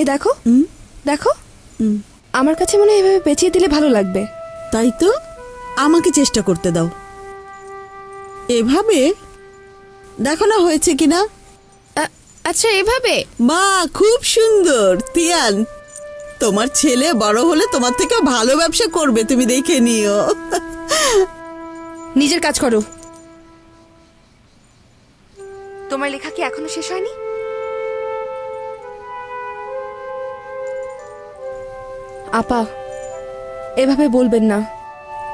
এই দেখো। দেখো। আমার কাছে মনে হয় এভাবে পেঁচিয়ে দিলে ভালো লাগবে। তাই তো? আমাকে চেষ্টা করতে দাও। এভাবে? দেখো না হয়েছে কিনা? আচ্ছা এভাবে? মা খুব সুন্দর। তিয়ান তোমার ছেলে বড় হলে তোমার থেকে ভালো ব্যবসা করবে তুমি দেখে নিও। নিজের কাজ করো। তোমার লেখা কি এখনও শেষ হয়নি? আপা এভাবে বলবেন না।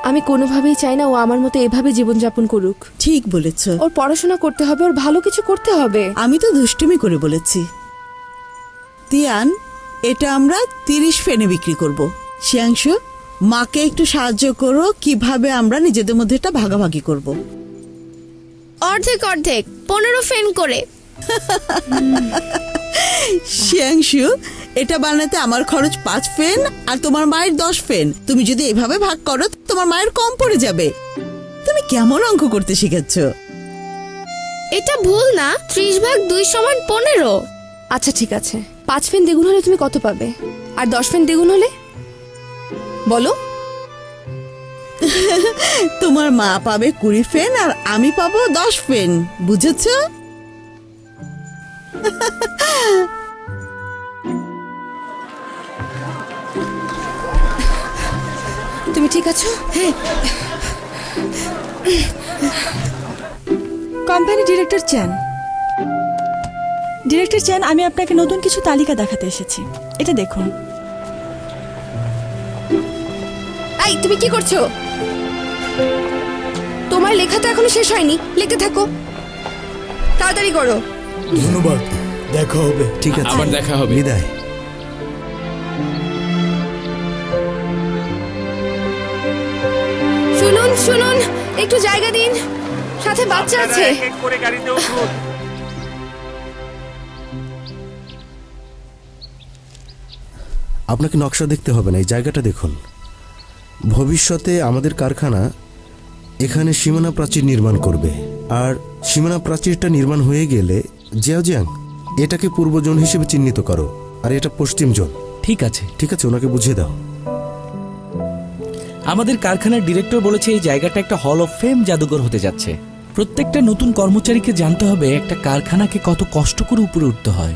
আমি কোনোভাবেই চাই না ও আমার মতো এভাবে জীবনযাপন করুক। ঠিক বলেছ। ওর পড়াশোনা করতে হবে ওর ভালো কিছু করতে হবে। আমি তো দুষ্টুমি করে বলেছি। তিয়ান এটা আমরা তিরিশ ফেনে বিক্রি করব। শিয়াংশু মাকে একটু সাহায্য করো কীভাবে আমরা নিজেদের মধ্যে এটা ভাগাভাগি করব। অর্ধেক অর্ধেক পনেরো ফেন করে। শিয়াংশু এটা বানাতে আমার খরচ পাঁচ ফেন আর তোমার মায়ের দশ ফেন। তুমি যদি এভাবে ভাগ করো তোমার মায়ের কম পড়ে যাবে। তুমি কেমন অঙ্ক করতে শিখেছ? এটা ভুল না ত্রিশ ভাগ দুই সমান পনেরো। আচ্ছা ঠিক আছে। পাঁচ ফেন দ্বিগুণ হলে তুমি কত পাবে? আর দশ ফেন দ্বিগুণ হলে? বলো। তোমার মা পাবে কুড়ি ফেন আর আমি পাবো দশ ফেন বুঝেছ? তুমি ঠিক আছো? Company director Chan. Director Chan আমি আপনাকে নতুন কিছু তালিকা দেখাতে এসেছি। এটা দেখুন। এই তুমি কি করছ? তোমার লেখা তো এখনও শেষ হয়নি। লিখতে থাকো। তাড়াতাড়ি করো। ধন্যবাদ। দেখা হবে। ঠিক আছে। আবার দেখা হবে। বিদায়। শুনুন একটু জায়গা দিন। সাথে বাচ্চা আছে। করে গাড়িতে উঠুন। আপনাকে নকশা দেখতে হবে না এই জায়গাটা দেখুন। ভবিষ্যতে আমাদের কারখানা এখানে সীমানা প্রাচীর নির্মাণ করবে। আর সীমানা প্রাচীরটা নির্মাণ হয়ে গেলে জিয়াওজিয়াং এটাকে পূর্ব জোন হিসেবে চিহ্নিত করো। আর এটা পশ্চিম জোন। ঠিক আছে। ঠিক আছে ওনাকে বুঝিয়ে দাও। আমাদের কারখানার ডিরেক্টর বলেছে এই জায়গাটা একটা হল অফ ফেম জাদুঘর হতে যাচ্ছে। প্রত্যেকটা নতুন কর্মচারীকে জানতে হবে একটা কারখানাকে কত কষ্ট করে উপরে উঠতে হয়।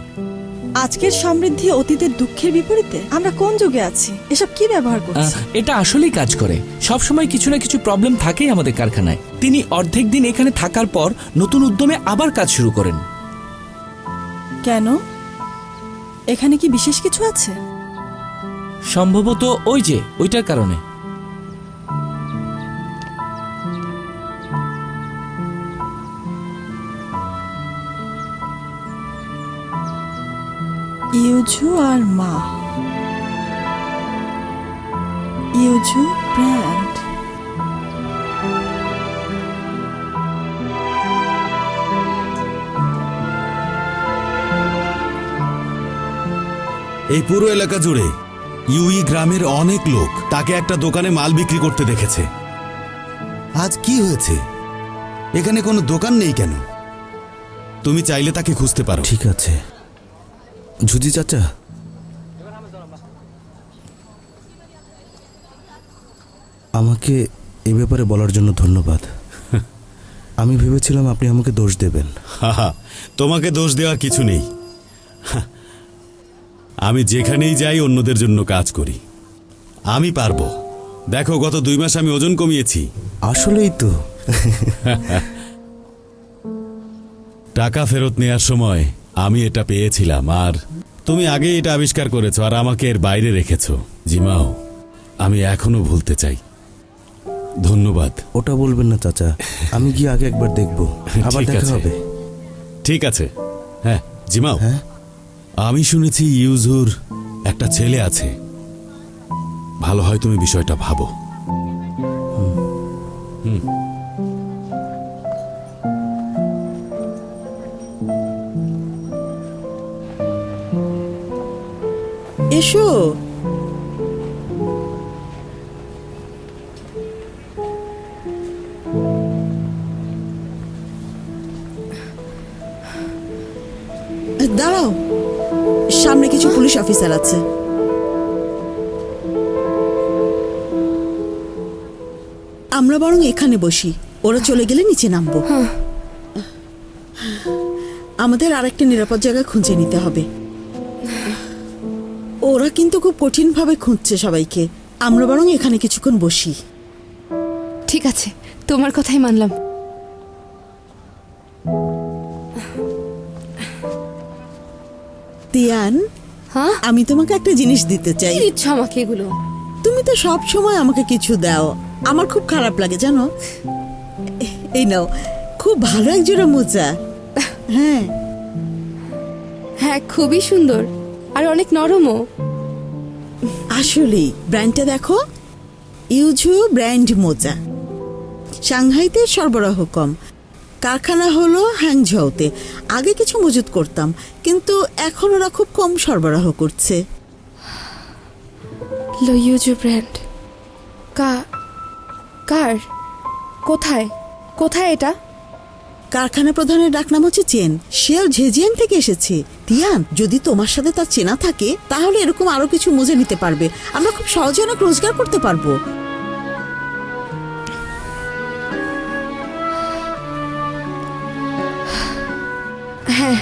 আজকের সমৃদ্ধি অতীতের দুঃখের বিপরীতে আমরা কোন যুগে আছি? এসব কি ব্যবহার আহ, করছি? এটা আসলেই কাজ করে। সব সময় কিছু না কিছু প্রবলেম থাকেই আমাদের কারখানায়। তিনি অর্ধেক দিন এখানে থাকার পর নতুন উদ্যমে আবার কাজ শুরু করেন। কেন? এখানে কি বিশেষ কিছু আছে? সম্ভবত ওই যে ওইটার কারণে। ইউজু আর মা। Yuju brand. এই পুরো এলাকা জুড়ে ইউই গ্রামের অনেক লোক তাকে একটা দোকানে মাল বিক্রি করতে দেখেছে। আজ কি হয়েছে? এখানে কোনো দোকান নেই কেন? তুমি চাইলে তাকে খুঁজতে পারো। ঠিক আছে। ঝুজি চাচা। আমাকে এ ব্যাপারে বলার জন্য ধন্যবাদ। আমি ভেবেছিলাম আপনি আমাকে দোষ দেবেন। তোমাকে দোষ দেওয়ার কিছু নেই। আমি যেখানেই যাই অন্যদের জন্য কাজ করি। আমি পারব। দেখো গত দুই মাস আমি ওজন কমিয়েছি। আসলেই তো। টাকা ফেরত নেওয়ার সময় আমি এটা পেয়েছিলাম আর তুমি আগে এটা আবিষ্কার করেছ আর আমাকে এর বাইরে রেখেছো। জিমাও আমি এখনও ভুলতে চাই। ধন্যবাদ। ওটা বলবেন না চাচা। আমি গিয়ে আগে একবার দেখব। আবার ঠিক দেখা আছে। হবে। ঠিক আছে। হ্যাঁ জিমাও। হ্যাঁ? আমি শুনেছি ইউজুর একটা ছেলে আছে। ভালো হয় তুমি বিষয়টা ভাবো। এসো। দাঁড়াও সামনে কিছু পুলিশ অফিসার আছে। আমরা বরং এখানে বসি ওরা চলে গেলে নিচে নামবো। আমাদের আরেকটা নিরাপদ জায়গা খুঁজে নিতে হবে। ওরা কিন্তু খুব কঠিনভাবে খুঁজছে সবাইকে। আমরা বরং এখানে কিছুক্ষণ বসি। ঠিক আছে তোমার কথাই মানলাম। তিয়ান হ্যাঁ? আমি তোমাকে একটা জিনিস দিতে চাই। কি দিচ্ছ আমাকে এগুলো? তুমি তো সব সময় আমাকে কিছু দাও। আমার খুব খারাপ লাগে জানো? এই নাও খুব ভালো এক জোড়া মোজা হ্যাঁ। হ্যাঁ খুবই সুন্দর। আর অনেক নরমও। আসলেই ব্র্যান্ডটা দেখো। ইউজু ব্র্যান্ড মোজা। সাংহাইতে সরবরাহ কম। কারখানা হলো হ্যাংঝাওতে আগে কিছু মজুত করতাম কিন্তু এখন ওরা খুব কম সরবরাহ করছে। লইউজু ব্র্যান্ড। কা কার? কোথায়? কোথায় এটা? কারখানা প্রধানের ডাকনাম হচ্ছে চেন। সেও ঝেজিয়াং থেকে এসেছে। তিয়ান যদি তোমার সাথে তার চেনা থাকে তাহলে এরকম আরও কিছু মজে নিতে পারবে। আমরা খুব সহজে অনেক রোজগার করতে পারব। হ্যাঁ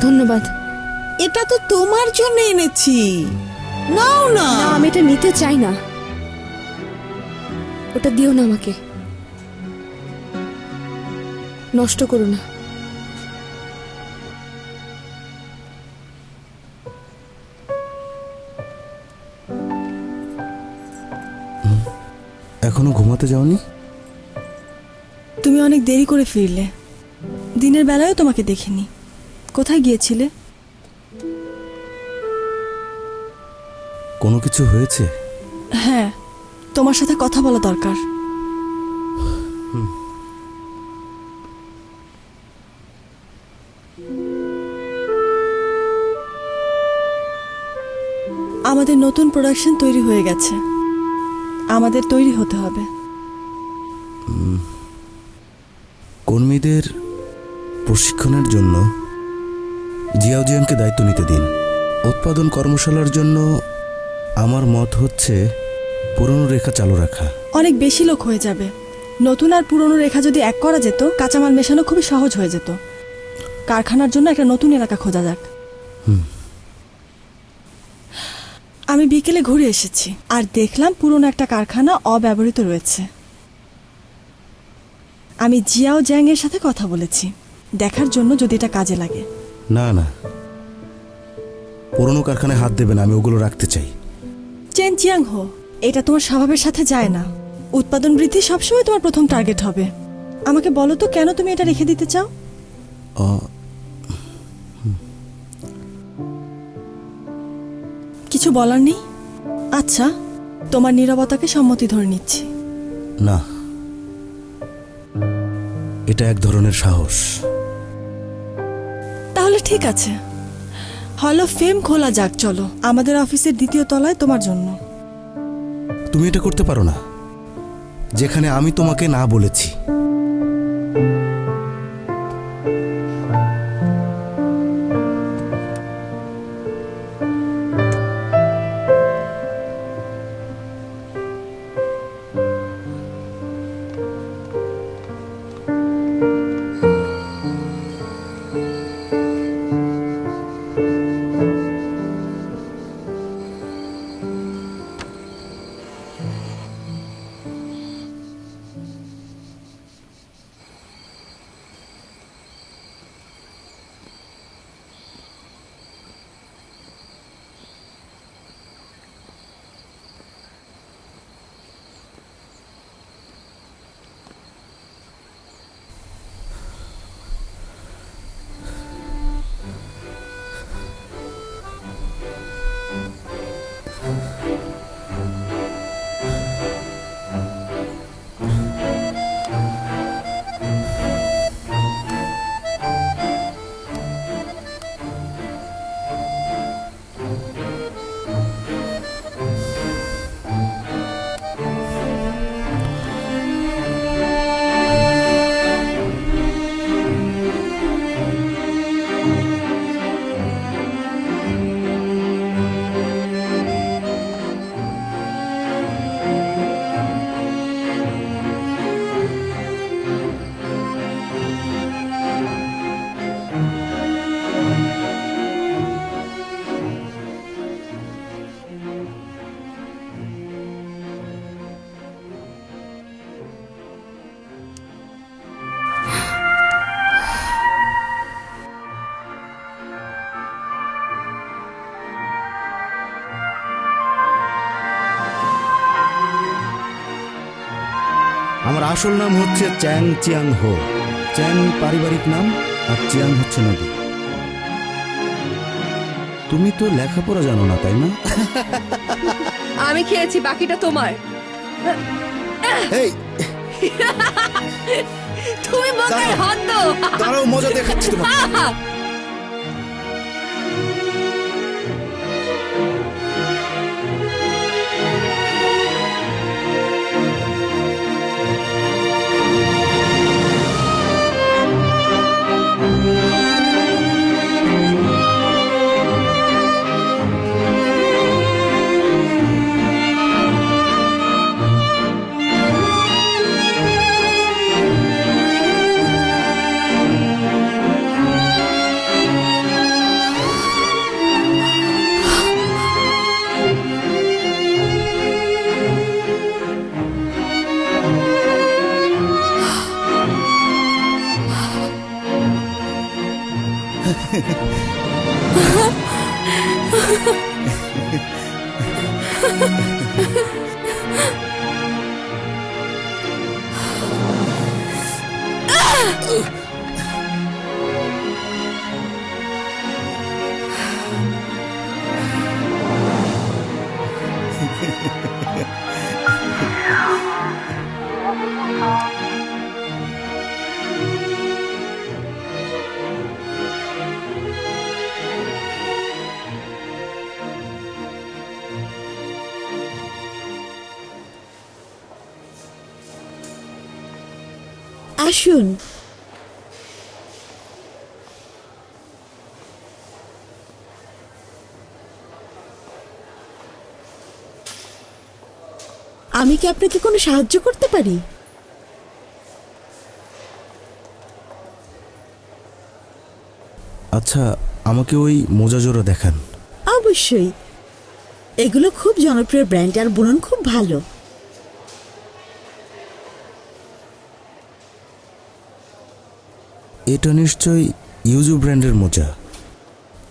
ধন্যবাদ। এটা তো তোমার জন্য এনেছি। নাও না আমি এটা নিতে চাই না। ওটা দিও না আমাকে। নষ্ট করো না। এখনও ঘুমাতে যাওনি? তুমি অনেক দেরি করে ফিরলে। দিনের বেলায়ও তোমাকে দেখিনি। কোথায় গিয়েছিলে? কোনো কিছু হয়েছে? হ্যাঁ তোমার সাথে কথা বলা দরকার। আমাদের নতুন প্রোডাকশন তৈরি হয়ে গেছে। আমাদের তৈরি হতে হবে। কর্মীদের প্রশিক্ষণের জন্য জিয়াউজিয়ানকে দায়িত্ব নিতে দিন। উৎপাদন কর্মশালার জন্য আমার মত হচ্ছে পুরনো রেখা চালু রাখা। অনেক বেশি লোক হয়ে যাবে। নতুন আর পুরনো রেখা যদি এক করা যেত কাঁচামাল মেশানো খুবই সহজ হয়ে যেত। কারখানার জন্য একটা নতুন এলাকা খোঁজা যাক। আমি বিকেলে ঘুরে এসেছি আর দেখলাম পুরনো একটা কারখানা অব্যবহৃত রয়েছে। আমি জিয়াও জ্যাং এর সাথে কথা বলেছি। দেখার জন্য যদি এটা কাজে লাগে। না না। পুরনো কারখানায় হাত দেবেন আমি ওগুলো রাখতে চাই। চেন চিয়াং হো এটা তোমার স্বভাবের সাথে যায় না। উৎপাদন বৃদ্ধি সবসময় তোমার প্রথম টার্গেট হবে। আমাকে বলো তো কেন তুমি এটা রেখে দিতে চাও? কিছু বলার নেই? আচ্ছা তোমার নীরবতাকে সম্মতি ধরে নিচ্ছি। না। এটা এক ধরনের সাহস। তাহলে ঠিক আছে। হল অফ ফেম খোলা যাক চলো। আমাদের অফিসের দ্বিতীয় তলায় তোমার জন্য। তুমি এটা করতে পারো না। যেখানে আমি তোমাকে না বলেছি। আসল নাম হচ্ছে চ্যাং চিয়াং হো। চ্যাং পারিবারিক নাম আর চিয়াং হচ্ছে নদী। তুমি তো লেখাপড়া জানো না তাই না? আমি খেয়েছি বাকিটা তোমার। এই! তুমি বোকার হাত। দাঁড়াও মজা দেখাচ্ছি তোমাকে। আসুন। আমি কি আপনাকে কোনো সাহায্য করতে পারি? আচ্ছা আমাকে ওই মোজা জোড়া দেখান। অবশ্যই। এগুলো খুব জনপ্রিয় ব্র্যান্ড আর বুনন খুব ভালো। এটা নিশ্চয়ই ইউজু ব্র্যান্ডের মোজা।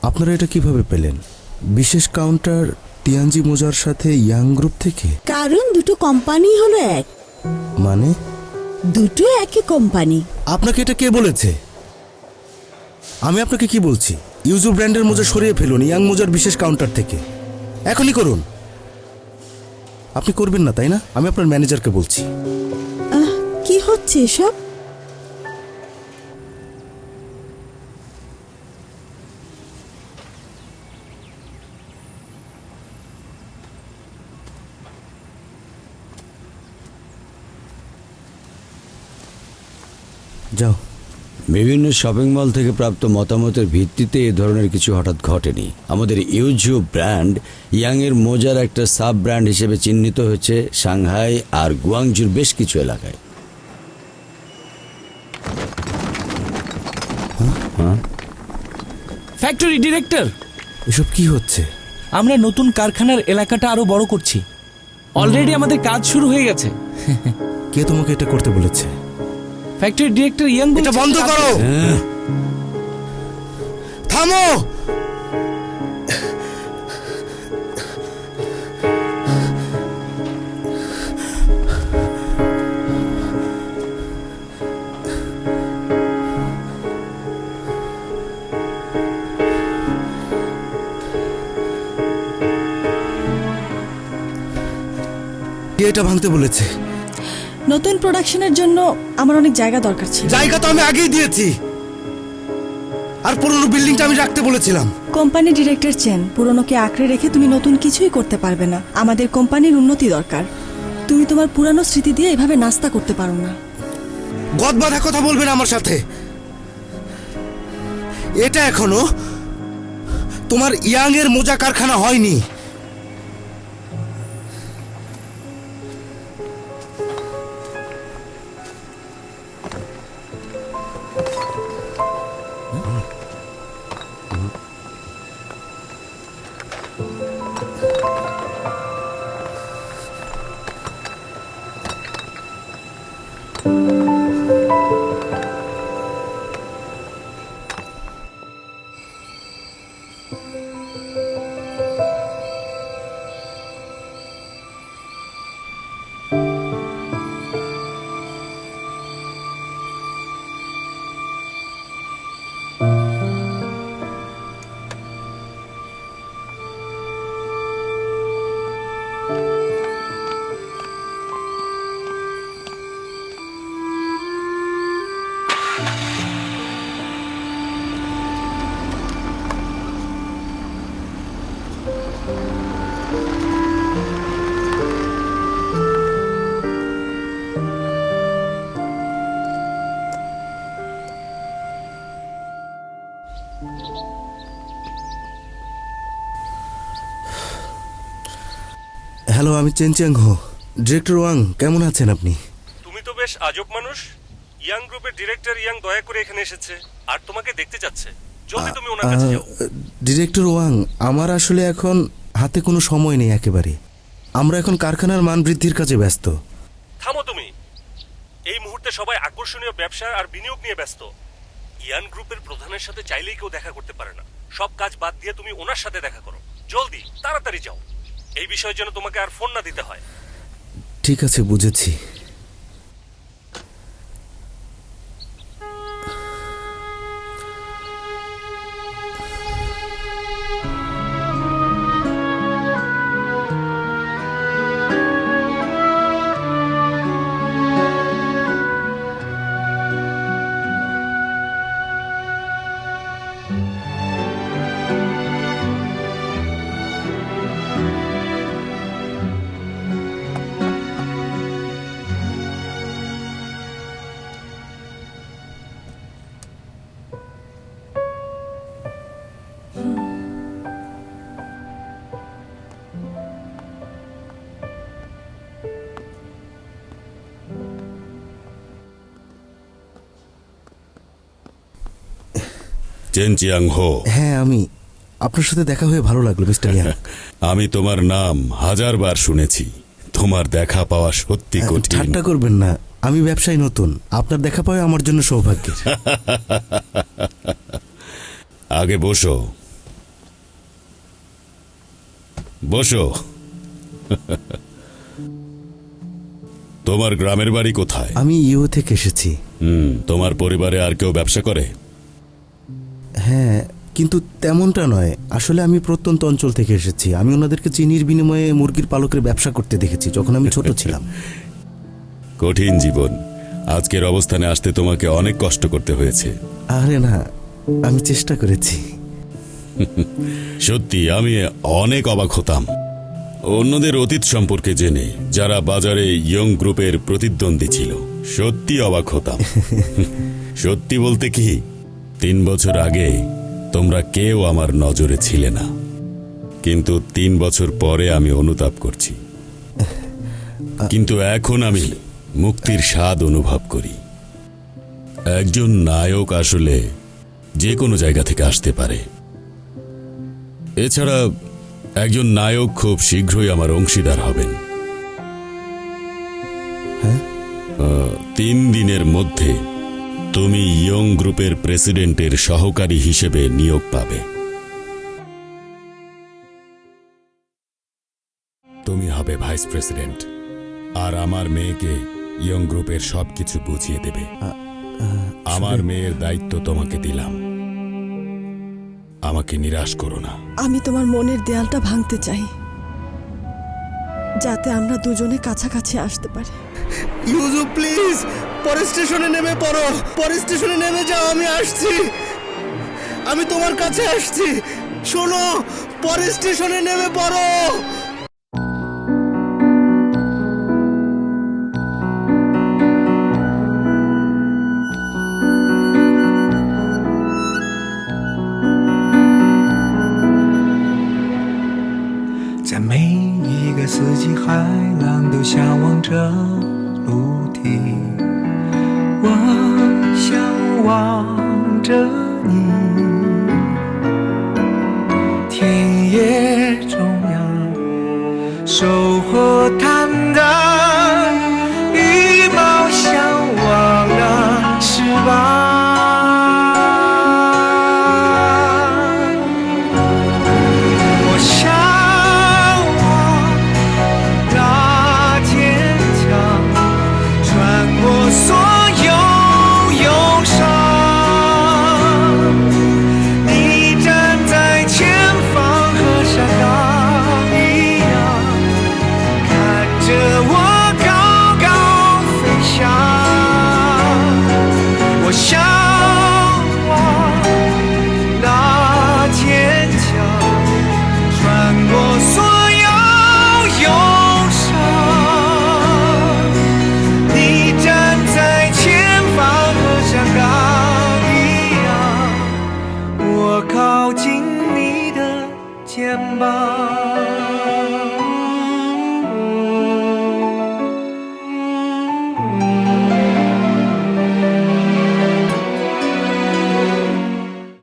আপনারা এটা কীভাবে পেলেন? বিশেষ কাউন্টার টিয়ানজি মোজার সাথে ইয়াং গ্রুপ থেকে? কারণ দুটো কোম্পানি হলো এক। মানে? দুটো একই কোম্পানি। আপনাকে এটা কে বলেছে? আমি আপনাকে কি বলছি? ইউজু ব্র্যান্ডের মোজা সরিয়ে ফেলুন ইয়াং মোজার বিশেষ কাউন্টার থেকে। এখনই করুন। আপনি করবেন না তাই না? আমি আপনার ম্যানেজারকে বলছি। কি হচ্ছে এসব? যাও। বিভিন্ন শপিং মল থেকে প্রাপ্ত মতামতের ভিত্তিতে এ ধরনের কিছু হঠাৎ ঘটেনি। আমাদের ইউজু ব্র্যান্ড ইয়াংয়ের মোজার একটা সাব ব্র্যান্ড হিসেবে চিহ্নিত হয়েছে সাংহাই আর গুয়াংজুর বেশ কিছু এলাকায়। ফ্যাক্টরি ডিরেক্টর এসব কি হচ্ছে? আমরা নতুন কারখানার এলাকাটা আরও বড় করছি। অলরেডি আমাদের কাজ শুরু হয়ে গেছে। কে তোমাকে এটা করতে বলেছে? ফ্যাক্টরি ডিরেক্টর ইয়াং এটা বন্ধ করো। থামো। এটা ভাঙতে বলেছে? নতুন প্রোডাকশনের জন্য আমার অনেক জায়গা দরকার ছিল। জায়গা তো আমি আগেই দিয়েছি। আর পুরনো বিল্ডিংটা আমি রাখতে বলেছিলাম। কোম্পানি ডিরেক্টর চেন পুরনোকে আঁকড়ে রেখে তুমি নতুন কিছুই করতে পারবে না। আমাদের কোম্পানির উন্নতি দরকার। তুমি তোমার পুরানো স্মৃতি দিয়ে এভাবে নাস্তা করতে পারো না। গদ বাঁধা কথা বলবেন আমার সাথে। এটা এখনও তোমার ইয়াং এর মোজা কারখানা হয়নি। হ্যালো আমি চেনচ্যাং হো। ডিরেক্টর ওয়াং কেমন আছেন আপনি? তুমি তো বেশ আজব মানুষ। ইয়াং গ্রুপের ডিরেক্টর ইয়াং দয়া করে এখানে এসেছে আর তোমাকে দেখতে যাচ্ছে জলদি তুমি ওনার কাছে যাও। ডিরেক্টর ওয়াং আমার আসলে এখন হাতে কোনো সময় নেই একেবারে। আমরা এখন কারখানার মান বৃদ্ধির কাজে ব্যস্ত। থামো তুমি। এই মুহূর্তে সবাই আকর্ষণীয় ব্যবসা আর বিনিয়োগ নিয়ে ব্যস্ত। ইয়ান গ্রুপের প্রধানের সাথে চাইলেই কেউ দেখা করতে পারে না। সব কাজ বাদ দিয়ে তুমি ওনার সাথে দেখা করো। জলদি তাড়াতাড়ি যাও। এই বিষয়ের জন্য তোমাকে আর ফোন না দিতে হয়। ঠিক আছে বুঝেছি। চেন চিয়াং হো হ্যাঁ আমি আপনার সাথে দেখা হয়ে ভালো লাগল মিস্টার ইয়াং। আমি তোমার নাম হাজারবার শুনেছি। তোমার দেখা পাওয়া সত্যি কঠিন। ঠাট্টা করবেন না আমি ব্যবসায় নতুন। আপনার দেখা পাওয়া আমার জন্য সৌভাগ্যের। আগে বসো। বসো। তোমার গ্রামের বাড়ি কোথায়? আমি ইউ থেকে এসেছি। হুম তোমার পরিবারে আর কেউ ব্যবসা করে? হ্যাঁ কিন্তু তেমনটা নয়। আসলে আমি প্রত্যন্ত অঞ্চল থেকে এসেছি। আমি ওনাদেরকে চিনির বিনিময়ে মুরগির পালকের ব্যবসা করতে দেখেছি যখন আমি ছোট ছিলাম। কঠিন জীবন। আজকের অবস্থানে আসতে তোমাকে অনেক কষ্ট করতে হয়েছে। আরে না আমি চেষ্টা করেছি। সত্যি আমি অনেক অবাক হতাম। অন্যদের অতীত সম্পর্কে জেনে যারা বাজারে ইয়ং গ্রুপের প্রতিদ্বন্দ্বী ছিল সত্যি অবাক হতাম। সত্যি বলতে কি তিন বছর আগে তোমরা কেউ আমার নজরে ছিলে না। কিন্তু তিন বছর পরে আমি অনুতাপ করছি। কিন্তু এখন আমি মুক্তির স্বাদ অনুভব করি। একজন নায়ক আসলে যে কোনো জায়গা থেকে আসতে পারে। এছাড়া একজন নায়ক খুব শীঘ্রই আমার অংশীদার হবেন। তিন দিনের মধ্যে তুমি ইয়ং গ্রুপের প্রেসিডেন্টের সহকারী হিসেবে নিয়োগ পাবে। তুমি হবে ভাইস প্রেসিডেন্ট আর আমার মেয়েকে ইয়ং গ্রুপের সবকিছু বুঝিয়ে দেবে। আমার মেয়ের দায়িত্ব তোমাকে দিলাম। আমাকে নিরাশ করো না। আমি তোমার মনের দেয়ালটা ভাঙতে চাই যাতে আমরা দুজনে কাছাকাছি আসতে পারি। Yuju please! পরের স্টেশনে নেমে পড়ো পরের স্টেশনে নেমে যাও আমি আসছি আমি তোমার কাছে আসছি শোনো পরের স্টেশনে নেমে পড়ো在每一个四季，海浪都向往着陆地。 我向往着你，田野中央，收获它